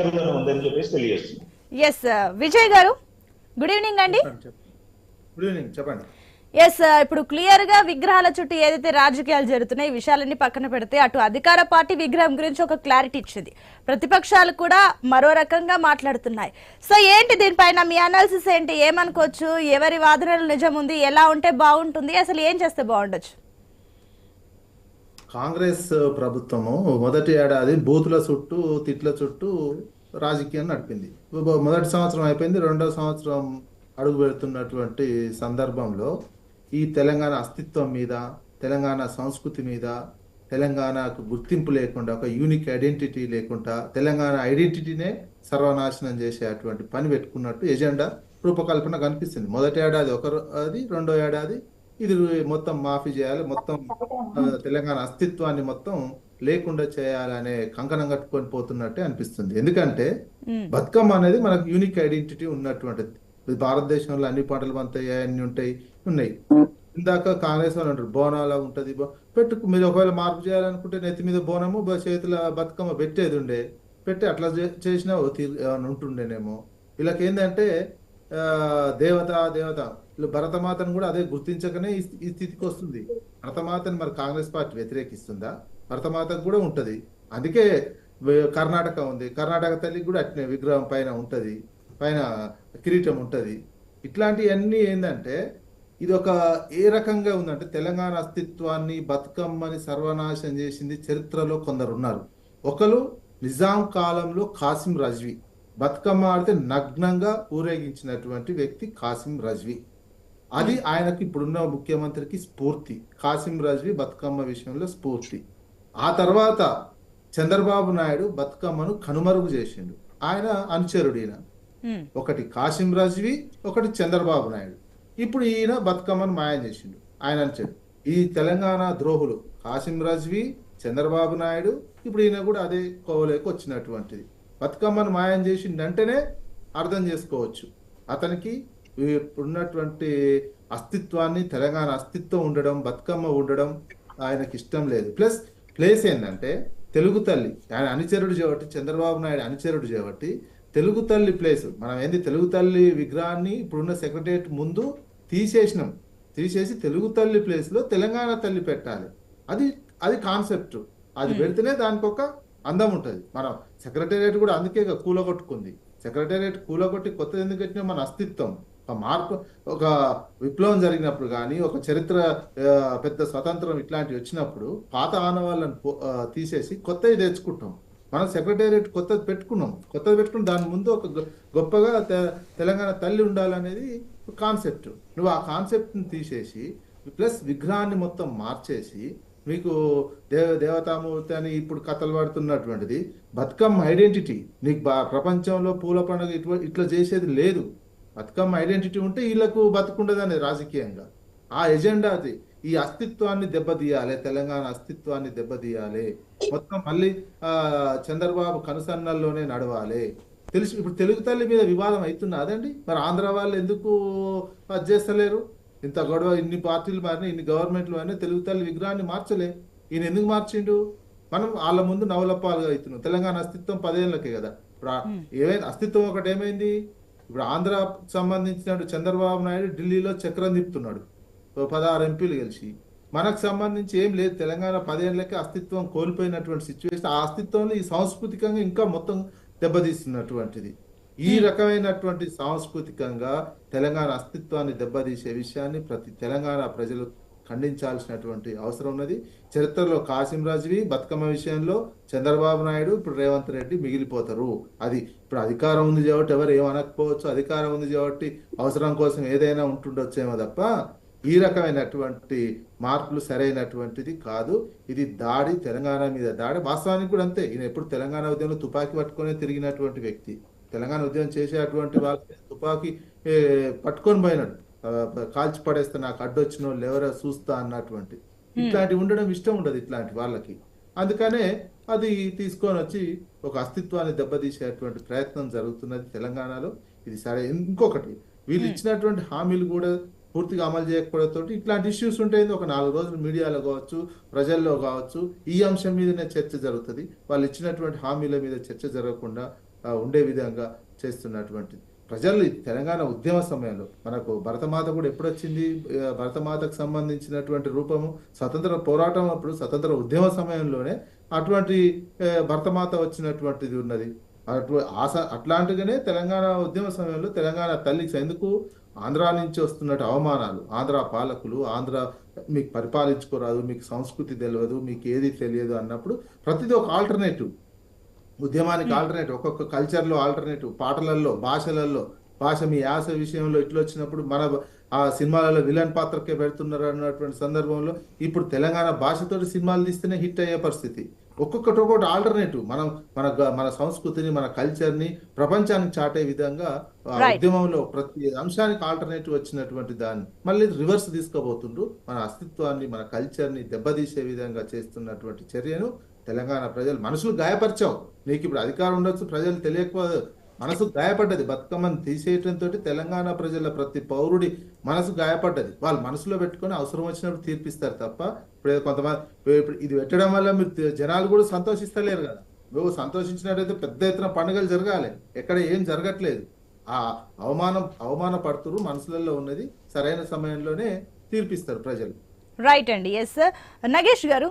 ఉందని చెప్పేసి yes Vijay garu good evening అండి. గుడ్ ఈవినింగ్ చెప్పండి. ఎస్ ఇప్పుడు క్లియర్గా విగ్రహాల చుట్టూ ఏదైతే రాజకీయాలు జరుగుతున్నాయి ఈ విషయాలన్నీ పక్కన పెడితే అటు అధికార పార్టీ విగ్రహం గురించి ఒక క్లారిటీ ఇచ్చింది. ప్రతిపక్షాలు కూడా మరో రకంగా మాట్లాడుతున్నాయి. సో ఏంటి దీనిపైన? మీ అనాలిసిస్ ఏంటి? ఏమనుకోవచ్చు? ఎవరి వాదనలు నిజం ఉంది? ఎలా ఉంటే బాగుంటుంది? అసలు ఏం చేస్తే బాగుండొచ్చు? కాంగ్రెస్ ప్రభుత్వము మొదటి ఏడాది బూతుల చుట్టూ తిట్ల చుట్టూ రాజకీయం నడిపింది. మొదటి సంవత్సరం అయిపోయింది రెండో సంవత్సరం అడుగు పెడుతున్నటువంటి సందర్భంలో ఈ తెలంగాణ అస్తిత్వం మీద తెలంగాణ సంస్కృతి మీద తెలంగాణకు గుర్తింపు లేకుండా ఒక యూనిక్ ఐడెంటిటీ లేకుండా తెలంగాణ ఐడెంటిటీనే సర్వనాశనం చేసేటువంటి పని పెట్టుకున్నట్టు ఎజెండా రూపకల్పన కనిపిస్తుంది. మొదటి ఏడాది ఒక అది రెండో ఏడాది ఇది మొత్తం మాఫీ చేయాలి. మొత్తం తెలంగాణ అస్తిత్వాన్ని మొత్తం లేకుండా చేయాలనే కంకణం కట్టుకొని పోతున్నట్టే అనిపిస్తుంది. ఎందుకంటే బతుకమ్మ అనేది మనకు యూనిక్ ఐడెంటిటీ ఉన్నటువంటిది. భారతదేశంలో అన్ని పంటలు పంతాయి అన్ని ఉంటాయి ఉన్నాయి. ఇందాక కాంగ్రెస్ వాళ్ళు అంటారు బోనాల ఉంటది పెట్టుకు మీరు ఒకవేళ మార్పు చేయాలనుకుంటే నెత్తి మీద బోనము చేతుల బతుకమ్మ పెట్టేది ఉండే. పెట్టి అట్లా చేసినా ఉంటుండేనేమో. వీళ్ళకి ఏంటంటే దేవత దేవత వీళ్ళు భరతమాతను కూడా అదే గుర్తించకనే ఈ స్థితికి వస్తుంది. భరతమాతని మరి కాంగ్రెస్ పార్టీ వ్యతిరేకిస్తుందా? భరతమాతకు కూడా ఉంటది. అందుకే కర్ణాటక ఉంది. కర్ణాటక తల్లికి కూడా అట్నే విగ్రహం పైన ఉంటది. పైన కిరీటం ఉంటది. ఇట్లాంటివన్నీ ఏంటంటే ఇది ఒక ఏ రకంగా ఉందంటే తెలంగాణ అస్తిత్వాన్ని బతుకమ్మని సర్వనాశనం చేసింది చరిత్రలో కొందరు ఉన్నారు ఒకరు నిజాం కాలంలో కాసిం రజ్వి. బతుకమ్మ ఆడితే నగ్నంగా ఊరేగించినటువంటి వ్యక్తి కాసిం రజ్వి. అది ఆయనకి ఇప్పుడున్న ముఖ్యమంత్రికి స్ఫూర్తి. కాసిం రజ్వి బతుకమ్మ విషయంలో స్ఫూర్తి. ఆ తర్వాత చంద్రబాబు నాయుడు బతుకమ్మను కనుమరుగు చేసిండు. ఆయన అనుచరుడు ఈయన. ఒకటి కాసిం రజ్వి ఒకటి చంద్రబాబు నాయుడు. ఇప్పుడు ఈయన బతుకమ్మను మాయం చేసిండు. ఆయన అనుచరుడు. ఈ తెలంగాణ ద్రోహులు కాసిం రజ్వి చంద్రబాబు నాయుడు ఇప్పుడు ఈయన కూడా అదే కోవలేకి వచ్చినటువంటిది. బతుకమ్మను మాయం చేసిండంటేనే అర్థం చేసుకోవచ్చు. అతనికి ఉన్నటువంటి అస్తిత్వాన్ని తెలంగాణ అస్తిత్వం ఉండడం బతుకమ్మ ఉండడం ఆయనకి ఇష్టం లేదు. ప్లస్ ప్లేస్ ఏంటంటే తెలుగు తల్లి ఆయన అనుచరుడు చేయబట్టి చంద్రబాబు నాయుడు అనుచరుడు చేయబట్టి తెలుగు తల్లి ప్లేస్. మనం ఏంది తెలుగు తల్లి విగ్రహాన్ని ఇప్పుడున్న సెక్రటరియట్ ముందు తీసేసినాం. తీసేసి తెలుగు తల్లి ప్లేస్లో తెలంగాణ తల్లి పెట్టాలి. అది అది కాన్సెప్ట్. అది పెడితేనే దానికి ఒక అందం ఉంటది. మనం సెక్రటేరియట్ కూడా అందుకే కూలగొట్టుకుంది. సెక్రటేరియట్ కూలగొట్టి కొత్తది ఎందుకు పెట్టినా? మన అస్తిత్వం. ఒక మార్పు ఒక విప్లవం జరిగినప్పుడు కానీ ఒక చరిత్ర పెద్ద స్వతంత్రం ఇట్లాంటివి వచ్చినప్పుడు పాత ఆనవాళ్ళను పో- తీసేసి కొత్తవి తెచ్చుకుంటాం. మనం సెక్రటేరియట్ కొత్తది పెట్టుకున్నాం. కొత్తది పెట్టుకుని దాని ముందు ఒక గొ- గొప్పగా తె- తెలంగాణ తల్లి ఉండాలనేది కాన్సెప్ట్. నువ్వు ఆ కాన్సెప్ట్ని తీసేసి ప్లస్ విగ్రహాన్ని మొత్తం మార్చేసి మీకు దేవ దేవతామూర్తి అని ఇప్పుడు కథలు పడుతున్నటువంటిది బతుకమ్మ ఐడెంటిటీ. నీకు బా ప్రపంచంలో పూల పండుగ ఇట్లా ఇట్లా చేసేది లేదు. బతుకమ్మ ఐడెంటిటీ ఉంటే వీళ్ళకు బతుకుండదని రాజకీయంగా. ఆ ఎజెండా అది. ఈ అస్తిత్వాన్ని దెబ్బతీయాలి తెలంగాణ అస్తిత్వాన్ని దెబ్బతీయాలి. మొత్తం మళ్ళీ ఆ చంద్రబాబు కనుసన్నల్లోనే నడవాలి. తెలుసు ఇప్పుడు తెలుగు తల్లి మీద వివాదం అవుతున్నా అదండి? మరి ఆంధ్ర వాళ్ళు ఎందుకు చేస్తలేరు? ఇంత గొడవ ఇన్ని పార్టీలు మారినా ఇన్ని గవర్నమెంట్లు మారినా తెలుగు తల్లి విగ్రహాన్ని మార్చలే. ఈయన ఎందుకు మార్చిండు? మనం వాళ్ళ ముందు నవలప్పాలుగా అవుతున్నాం. తెలంగాణ అస్తిత్వం పదేళ్ళకే కదా. ఇప్పుడు ఏమైంది? అస్తిత్వం ఒకటి ఏమైంది? ఇప్పుడు ఆంధ్ర సంబంధించిన చంద్రబాబు నాయుడు ఢిల్లీలో చక్రం తిప్పుతున్నాడు. ఓ పదహారు ఎంపీలు గెలిచి. మనకు సంబంధించి ఏం లేదు. తెలంగాణ పదేళ్ళకే అస్తిత్వం కోల్పోయినటువంటి సిచ్యువేషన్ ఆ అస్తిత్వంలో ఈ సాంస్కృతికంగా ఇంకా మొత్తం దెబ్బతీస్తున్నటువంటిది. ఈ రకమైనటువంటి సాంస్కృతికంగా తెలంగాణ అస్తిత్వాన్ని దెబ్బతీసే విషయాన్ని ప్రతి తెలంగాణ ప్రజలు ఖండించాల్సినటువంటి అవసరం ఉన్నది. చరిత్రలో కాసిం రాజువి బతుకమ్మ విషయంలో చంద్రబాబు నాయుడు ఇప్పుడు రేవంత్ రెడ్డి మిగిలిపోతారు. అది ఇప్పుడు అధికారం ఉంది కాబట్టి ఎవరు ఏమనకపోవచ్చు అధికారం ఉంది కాబట్టి అవసరం కోసం ఏదైనా ఉంటుండొచ్చేమో తప్ప ఈ రకమైనటువంటి మార్పులు సరైనటువంటిది కాదు. ఇది దాడి తెలంగాణ మీద దాడి. వాస్తవానికి కూడా అంతే. ఈయన ఎప్పుడు తెలంగాణ ఉద్యమంలో తుపాకీ పట్టుకొని తిరిగినటువంటి వ్యక్తి. తెలంగాణ ఉద్యమం చేసేటువంటి వాళ్ళ తుపాకీ పట్టుకొని పోయినాడు. కాల్చి పడేస్తే నాకు అడ్డొచ్చిన వాళ్ళు ఎవరో చూస్తా అన్నటువంటి. ఇట్లాంటివి ఉండడం ఇష్టం ఉండదు ఇట్లాంటి వాళ్ళకి. అందుకనే అది తీసుకొని వచ్చి ఒక అస్తిత్వాన్ని దెబ్బతీసేటువంటి ప్రయత్నం జరుగుతున్నది తెలంగాణలో. ఇది సరే ఇంకొకటి. వీళ్ళు ఇచ్చినటువంటి హామీలు కూడా పూర్తిగా అమలు చేయకపోవడంతో ఇట్లాంటి ఇష్యూస్ ఉంటాయి. ఒక నాలుగు రోజులు మీడియాలో కావచ్చు ప్రజల్లో కావచ్చు ఈ అంశం మీదనే చర్చ జరుగుతుంది. వాళ్ళు ఇచ్చినటువంటి హామీల మీద చర్చ జరగకుండా ఉండే విధంగా చేస్తున్నటువంటి ప్రజలు ఈ తెలంగాణ ఉద్యమ సమయంలో మనకు భరతమాత కూడా ఎప్పుడు వచ్చింది భరతమాతకు సంబంధించినటువంటి రూపము స్వతంత్ర పోరాటం అప్పుడు స్వతంత్ర ఉద్యమ సమయంలోనే అటువంటి భరతమాత వచ్చినటువంటిది ఉన్నది. అటు ఆశ అట్లాంటిగానే తెలంగాణ ఉద్యమ సమయంలో తెలంగాణ తల్లికి ఎందుకు ఆంధ్ర నుంచి వస్తున్నట్టు అవమానాలు? ఆంధ్ర పాలకులు ఆంధ్ర మీకు పరిపాలించుకోరాదు మీకు సంస్కృతి తెలియదు మీకు ఏది తెలియదు అన్నప్పుడు ప్రతిదీ ఒక ఆల్టర్నేటివ్ ఉద్యమానికి ఆల్టర్నేటివ్ ఒక్కొక్క కల్చర్లో ఆల్టర్నేటివ్ పాటలలో భాషలలో భాష మీ యాస విషయంలో ఇట్లా వచ్చినప్పుడు మన ఆ సినిమాలలో విలన్ పాత్రకే పెడుతున్నారు అన్నటువంటి సందర్భంలో ఇప్పుడు తెలంగాణ భాషతోటి సినిమాలు తీస్తేనే హిట్ అయ్యే పరిస్థితి. ఒక్కొక్కటి ఒక్కొక్కటి ఆల్టర్నేటివ్ మనం మన మన సంస్కృతిని మన కల్చర్ని ప్రపంచానికి చాటే విధంగా. ఉద్యమంలో ప్రతి అంశానికి ఆల్టర్నేటివ్ వచ్చినటువంటి దాన్ని మళ్ళీ రివర్స్ తీసుకోబోతుండ్రు మన అస్తిత్వాన్ని మన కల్చర్ని దెబ్బతీసే విధంగా చేస్తున్నటువంటి చర్యను తెలంగాణ ప్రజలు మనసులు గాయపరిచావు. నీకు ఇప్పుడు అధికారం ఉండొచ్చు ప్రజలు తెలియకపోదు మనసు గాయపడ్డది. బతుకమ్మని తీసేయటంతో తెలంగాణ ప్రజల ప్రతి పౌరుడి మనసు గాయపడ్డది. వాళ్ళు మనసులో పెట్టుకొని అవసరం వచ్చినప్పుడు తీర్పిస్తారు తప్ప ఇప్పుడు కొంతమంది ఇప్పుడు ఇది పెట్టడం వల్ల మీరు జనాలు కూడా సంతోషిస్తలేరు కదా. నువ్వు సంతోషించినట్టయితే పెద్ద ఎత్తున పండుగలు జరగాలి. ఎక్కడ ఏం జరగట్లేదు. ఆ అవమానం అవమాన పడుతురు మనసులలో ఉన్నది. సరైన సమయంలోనే తీర్పిస్తారు ప్రజలు. రైట్ అండి. ఎస్ నగేష్ గారు.